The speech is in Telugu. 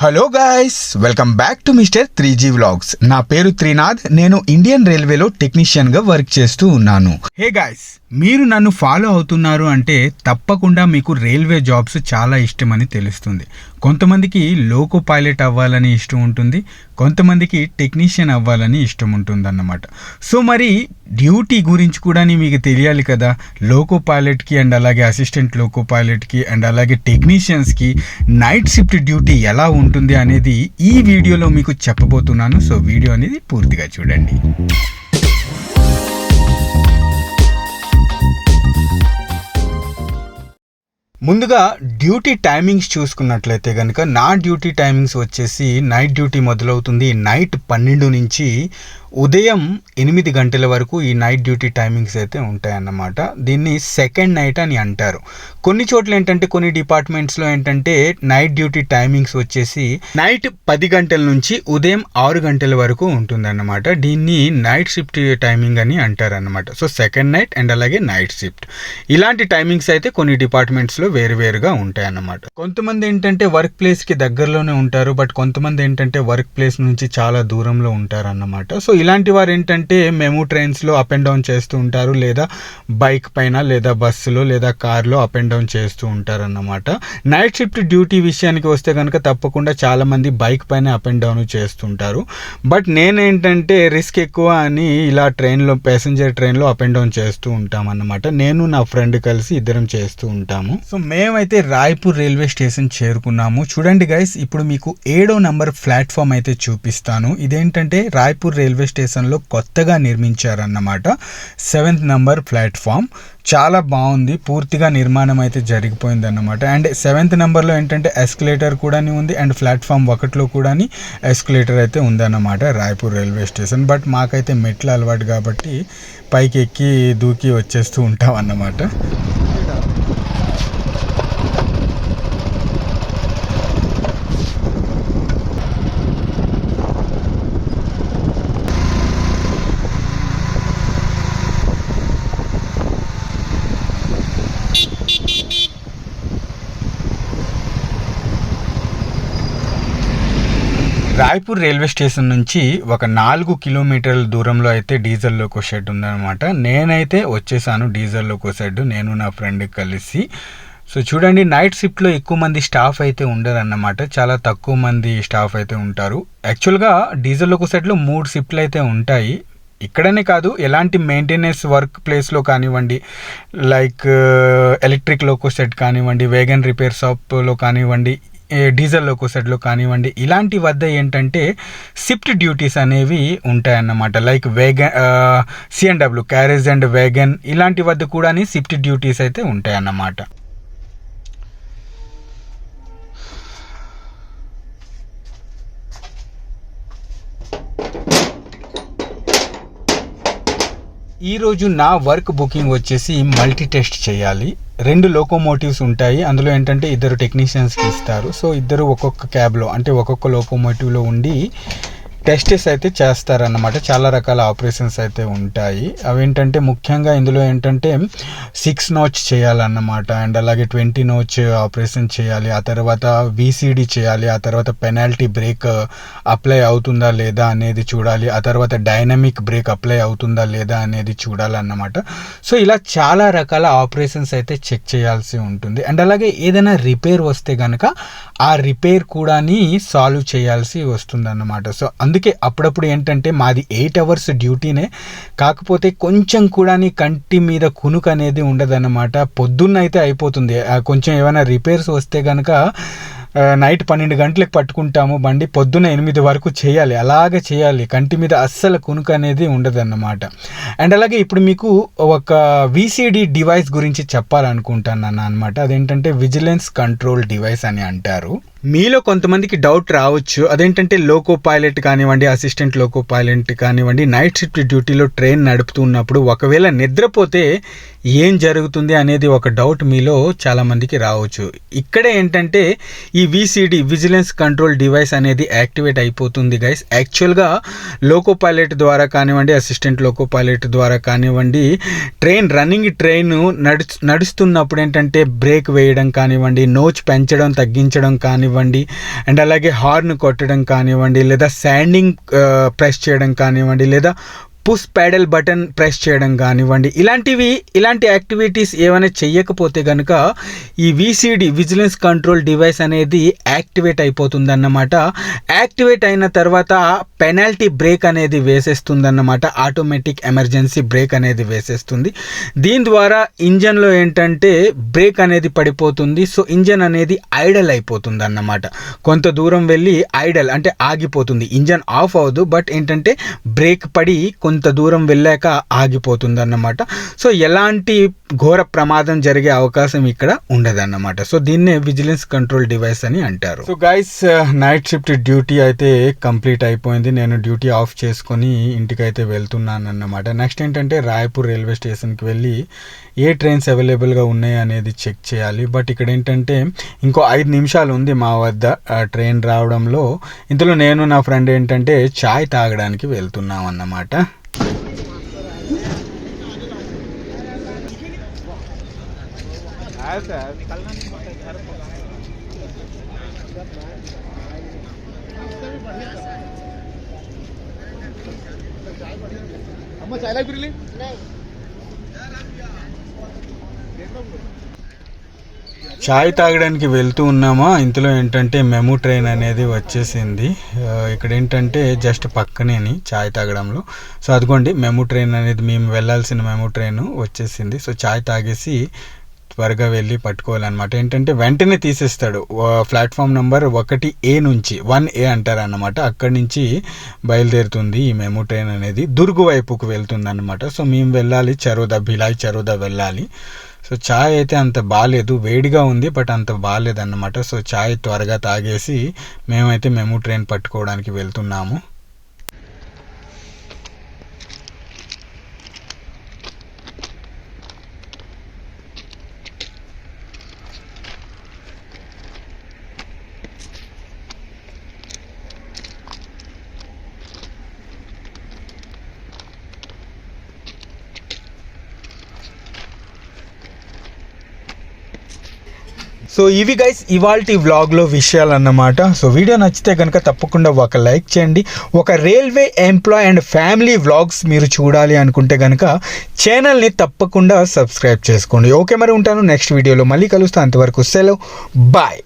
Hello guys welcome back to mister three G vlogs నా పేరు త్రినాథ్. నేను ఇండియన్ రైల్వేలో టెక్నీషియన్గా వర్క్ చేస్తూ ఉన్నాను. హే గాయ్స్ మీరు నన్ను ఫాలో అవుతున్నారు అంటే తప్పకుండా మీకు రైల్వే జాబ్స్ చాలా ఇష్టమని తెలుస్తుంది. కొంతమందికి లోకో పైలట్ అవ్వాలని ఇష్టం ఉంటుంది. కొంతమందికి టెక్నీషియన్ అవ్వాలని ఇష్టం ఉంటుందన్నమాట. సో మరి డ్యూటీ గురించి కూడా మీకు తెలియాలి కదా. లోకో పైలట్కి అండ్ అలాగే అసిస్టెంట్ లోకో పైలట్కి అండ్ అలాగే టెక్నీషియన్స్కి నైట్ షిఫ్ట్ డ్యూటీ ఎలా ఉంటుంది అనేది ఈ వీడియోలో మీకు చెప్పబోతున్నాను. సో వీడియో అనేది పూర్తిగా చూడండి. ముందుగా డ్యూటీ టైమింగ్స్ చూసుకున్నట్లయితే కనుక నా డ్యూటీ టైమింగ్స్ వచ్చేసి నైట్ డ్యూటీ మొదలవుతుంది. నైట్ పన్నెండు నుంచి ఉదయం ఎనిమిది గంటల వరకు ఈ నైట్ డ్యూటీ టైమింగ్స్ అయితే ఉంటాయన్నమాట. దీన్ని సెకండ్ నైట్ అని అంటారు. కొన్ని చోట్ల ఏంటంటే కొన్ని డిపార్ట్మెంట్స్లో ఏంటంటే నైట్ డ్యూటీ టైమింగ్స్ వచ్చేసి నైట్ పది గంటల నుంచి ఉదయం ఆరు గంటల వరకు ఉంటుందన్నమాట. దీన్ని నైట్ షిఫ్ట్ టైమింగ్ అని అంటారన్నమాట. సో సెకండ్ నైట్ అండ్ అలాగే నైట్ షిఫ్ట్. ఇలాంటి టైమింగ్స్ అయితే కొన్ని డిపార్ట్మెంట్స్లో వేరువేరుగా ఉంటాయన్నమాట. కొంతమంది ఏంటంటే వర్క్ ప్లేస్కి దగ్గరలోనే ఉంటారు. బట్ కొంతమంది ఏంటంటే వర్క్ ప్లేస్ నుంచి చాలా దూరంలో ఉంటారన్నమాట. సో ఇలాంటి వారు ఏంటంటే మేము ట్రైన్స్లో అప్ అండ్ డౌన్ చేస్తూ ఉంటారు లేదా బైక్ పైన లేదా బస్సులో లేదా కార్లో అప్ అండ్ డౌన్ చేస్తూ ఉంటారు అన్నమాట నైట్ షిఫ్ట్ డ్యూటీ విషయానికి వస్తే కనుక తప్పకుండా చాలామంది బైక్ పైన అప్ అండ్ డౌన్ చేస్తుంటారు బట్ నేనేంటంటే రిస్క్ ఎక్కువ అని ఇలా ట్రైన్లో ప్యాసింజర్ ట్రైన్లో అప్ అండ్ డౌన్ చేస్తూ ఉంటాం అన్నమాట నేను నా ఫ్రెండ్ కలిసి ఇద్దరం చేస్తూ ఉంటాము. సో మేమైతే రాయ్పూర్ రైల్వే స్టేషన్ చేరుకున్నాము. చూడండి గైస్ ఇప్పుడు మీకు ఏడో నంబర్ ప్లాట్ఫామ్ అయితే చూపిస్తాను. ఇదేంటంటే రాయ్పూర్ రైల్వే స్టేషన్లో కొత్తగా నిర్మించారన్నమాట. Seventh number platform. చాలా బాగుంది. పూర్తిగా నిర్మాణం అయితే జరిగిపోయింది అన్నమాట అండ్ సెవెంత్ నెంబర్లో ఏంటంటే ఎస్కలేటర్ కూడా ఉంది. అండ్ ప్లాట్ఫామ్ ఒకటిలో కూడా ఎస్కలేటర్ అయితే ఉందన్నమాట రాయపూర్ రైల్వే స్టేషన్. బట్ మాకైతే మెట్లు అలవాటు కాబట్టి పైకి ఎక్కి దూకి వచ్చేస్తూ ఉంటాం అన్నమాట రాయ్పూర్ రైల్వే స్టేషన్ నుంచి ఒక నాలుగు కిలోమీటర్ల దూరంలో అయితే డీజిల్ లోకో షెడ్ ఉందన్నమాట. నేనైతే వచ్చేసాను డీజిల్ లోకో షెడ్ నేను నా ఫ్రెండ్ కలిసి. సో చూడండి నైట్ షిఫ్ట్లో ఎక్కువ మంది స్టాఫ్ అయితే ఉండరు అన్నమాట చాలా తక్కువ మంది స్టాఫ్ అయితే ఉంటారు. యాక్చువల్గా డీజిల్ లోకో సెట్లో మూడు షిఫ్ట్లు అయితే ఉంటాయి. ఇక్కడనే కాదు ఎలాంటి మెయింటెనెన్స్ వర్క్ ప్లేస్లో కానివ్వండి లైక్ ఎలక్ట్రిక్ లోకో సెట్ కానివ్వండి వేగన్ రిపేర్ షాప్లో కానివ్వండి డీజిల్ లోకో సెట్లో కానివ్వండి ఇలాంటి వద్ద ఏంటంటే షిఫ్ట్ డ్యూటీస్ అనేవి ఉంటాయన్నమాట. Like wagon CNW carriage and wagon ఇలాంటి వద్ద కూడా షిఫ్ట్ డ్యూటీస్ అయితే ఉంటాయన్నమాట. ఈరోజు నా వర్క్ బుకింగ్ వచ్చేసి మల్టీ టెస్ట్ చేయాలి. రెండు లోకోమోటివ్స్ ఉంటాయి. అందులో ఏంటంటే ఇద్దరు టెక్నీషియన్స్కి ఇస్తారు. సో ఇద్దరు ఒక్కొక్క క్యాబ్లో అంటే ఒక్కొక్క లోకోమోటివ్లో ఉండి టెస్టెస్ అయితే చేస్తారన్నమాట. చాలా రకాల ఆపరేషన్స్ అయితే ఉంటాయి. అవి ఏంటంటే ముఖ్యంగా ఇందులో ఏంటంటే సిక్స్ నోచ్ చేయాలన్నమాట. అండ్ అలాగే ట్వంటీ నోచ్ ఆపరేషన్ చేయాలి. ఆ తర్వాత విసిడి చేయాలి. ఆ తర్వాత పెనాల్టీ బ్రేక్ అప్లై అవుతుందా లేదా అనేది చూడాలి. ఆ తర్వాత డైనమిక్ బ్రేక్ అప్లై అవుతుందా లేదా అనేది చూడాలన్నమాట. సో ఇలా చాలా రకాల ఆపరేషన్స్ అయితే చెక్ చేయాల్సి ఉంటుంది. అండ్ అలాగే ఏదైనా రిపేర్ వస్తే కనుక ఆ రిపేర్ కూడాని సాల్వ్ చేయాల్సి వస్తుందన్నమాట. సో అందుకే అందుకే అప్పుడప్పుడు ఏంటంటే మాది ఎయిట్ అవర్స్ డ్యూటీనే. కాకపోతే కొంచెం కూడా కంటి మీద కునుకు అనేది ఉండదన్నమాట. పొద్దున్న అయితే అయిపోతుంది కొంచెం ఏమైనా రిపేర్స్ వస్తే కనుక నైట్ పన్నెండు గంటలకు పట్టుకుంటాము. బండి పొద్దున ఎనిమిది వరకు చేయాలి. అలాగే చేయాలి. కంటి మీద అస్సలు కునుక అనేది ఉండదన్నమాట. అండ్ అలాగే ఇప్పుడు మీకు ఒక విసిడి డివైస్ గురించి చెప్పాలనుకుంటున్నాను అనమాట అదేంటంటే విజిలెన్స్ కంట్రోల్ డివైస్ అని అంటారు. మీలో కొంతమందికి డౌట్ రావచ్చు. అదేంటంటే లోకో పైలట్ కానివ్వండి అసిస్టెంట్ లోకో పైలట్ కానివ్వండి నైట్ షిఫ్ట్ డ్యూటీలో ట్రైన్ నడుపుతున్నప్పుడు ఒకవేళ నిద్రపోతే ఏం జరుగుతుంది అనేది ఒక డౌట్ మీలో చాలామందికి రావచ్చు. ఇక్కడే ఏంటంటే ఈ విసిడి విజిలెన్స్ కంట్రోల్ డివైస్ అనేది యాక్టివేట్ అయిపోతుంది గైస్ యాక్చువల్గా లోకో పైలట్ ద్వారా కానివ్వండి అసిస్టెంట్ లోకో పైలట్ ద్వారా కానివ్వండి ట్రైన్ రన్నింగ్ ట్రైన్ నడు నడుస్తున్నప్పుడు ఏంటంటే బ్రేక్ వేయడం కానివ్వండి నోచ్ పెంచడం తగ్గించడం కానివ్వండి కానివ్వండి అండ్ అలాగే హార్న్ కొట్టడం కానివ్వండి లేదా శాండింగ్ ప్రెస్ చేయడం కానివ్వండి లేదా పుష్ ప్యాడల్ బటన్ ప్రెస్ చేయడం కానివ్వండి ఇలాంటివి ఇలాంటి యాక్టివిటీస్ ఏమైనా చేయకపోతే కనుక ఈ V C D vigilance control device అనేది యాక్టివేట్ అయిపోతుంది అన్నమాట యాక్టివేట్ అయిన తర్వాత పెనాల్టీ బ్రేక్ అనేది వేసేస్తుంది ఆటోమేటిక్ ఎమర్జెన్సీ బ్రేక్ అనేది వేసేస్తుంది. దీని ద్వారా ఇంజన్లో ఏంటంటే బ్రేక్ అనేది పడిపోతుంది. సో ఇంజన్ అనేది ఐడల్ అయిపోతుంది అన్నమాట కొంత దూరం వెళ్ళి ఐడల్ అంటే ఆగిపోతుంది. ఇంజన్ ఆఫ్ అవ్వదు. బట్ ఏంటంటే బ్రేక్ పడి కొంత దూరం వెళ్ళాక ఆగిపోతుంది అన్నమాట సో ఎలాంటి ఘోర ప్రమాదం జరిగే అవకాశం ఇక్కడ ఉండదన్నమాట. సో దీన్నే విజిలెన్స్ కంట్రోల్ డివైస్ అని అంటారు. So guys night shift duty అయితే కంప్లీట్ అయిపోయింది. నేను డ్యూటీ ఆఫ్ చేసుకొని ఇంటికి అయితే వెళ్తున్నాను అన్నమాట నెక్స్ట్ ఏంటంటే రాయపూర్ రైల్వే స్టేషన్కి వెళ్ళి ఏ ట్రైన్స్ అవైలబుల్గా ఉన్నాయి అనేది చెక్ చేయాలి. బట్ ఇక్కడ ఏంటంటే ఇంకో ఐదు నిమిషాలు ఉంది మా వద్ద ట్రైన్ రావడంలో. ఇందులో నేను నా ఫ్రెండ్ ఏంటంటే చాయ్ తాగడానికి వెళ్తున్నాం అన్నమాట अम्मा चायला फिरली చాయ్ తాగడానికి వెళ్తూ ఉన్నామా ఇంతలో ఏంటంటే మెము ట్రైన్ అనేది వచ్చేసింది ఆ, ఇక్కడ ఏంటంటే జస్ట్ పక్కనేని చాయ్ తాగడంలో సో అదిగోండి మెము ట్రైన్ అనేది మేము వెళ్ళాల్సిన మెము ట్రైన్ వచ్చేసింది సో చాయ్ తాగేసి త్వరగా వెళ్ళి పట్టుకోవాలన్నమాట. ఏంటంటే వెంటనే తీసేస్తాడు. ప్లాట్ఫామ్ నెంబర్ ఒకటి ఏ నుంచి వన్ ఏ అంటారు అన్నమాట అక్కడి నుంచి బయలుదేరుతుంది ఈ మెమో ట్రైన్ అనేది. దుర్గు వైపుకు వెళ్తుంది అనమాట సో మేము వెళ్ళాలి చరోదా భిలాయ్ చరోదా వెళ్ళాలి. సో చాయ్ అయితే అంత బాగాలేదు వేడిగా ఉంది బట్ అంత బాగాలేదు అన్నమాట సో చాయ్ త్వరగా తాగేసి మేమైతే మెమో ట్రైన్ పట్టుకోవడానికి వెళ్తున్నాము. సో ఇవి గైస్ ఇవాల్టి వ్లాగ్లో విషయాలు అన్నమాట సో వీడియో నచ్చితే కనుక తప్పకుండా ఒక లైక్ చేయండి. ఒక railway employee and family vlogs మీరు చూడాలి అనుకుంటే కనుక ఛానల్ని తప్పకుండా సబ్స్క్రైబ్ చేసుకోండి. ఓకే మరి ఉంటాను నెక్స్ట్ వీడియోలో మళ్ళీ కలుస్తాను అంతవరకు సెలవు. బాయ్